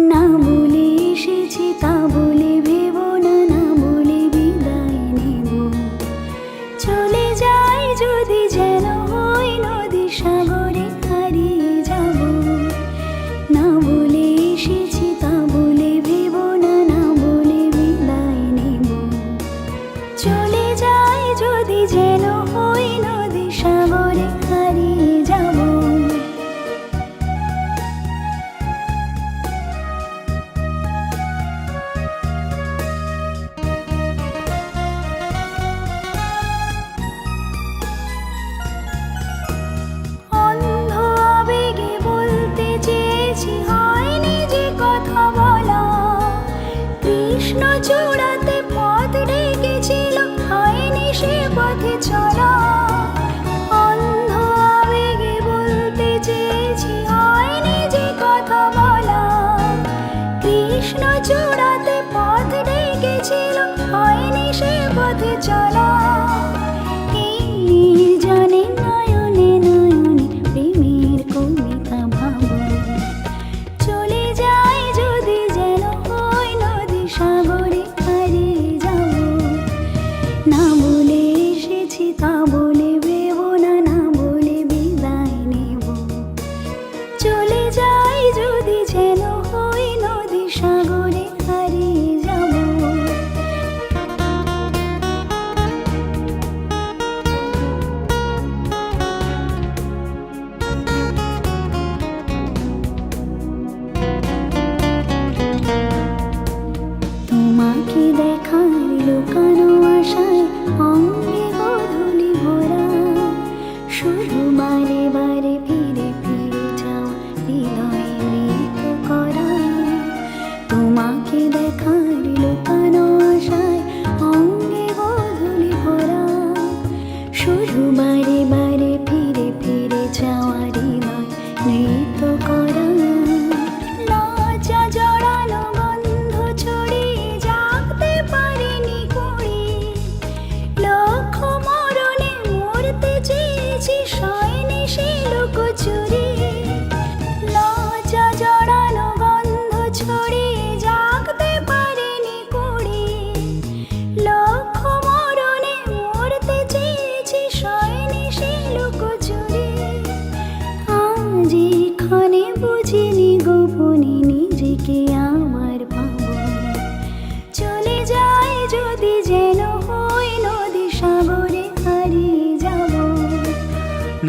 না বলে এসেছি তা বলে পথে চলা অন্ধ আবেগে বলতে যে কৃষ্ণ পথ ডেকেছিল হয়নি সে পথে চলা। তোমাকে দেখার লুকানো আশায় অঙ্গে গধূলি ভরা। শুধু বারে বারে ফিরে ফিরে যাও, হৃদয় মৃত করা। তোমাকে দেখার লুকানো আশায় অঙ্গে গধূলি ভরা। শুধু বারে বারে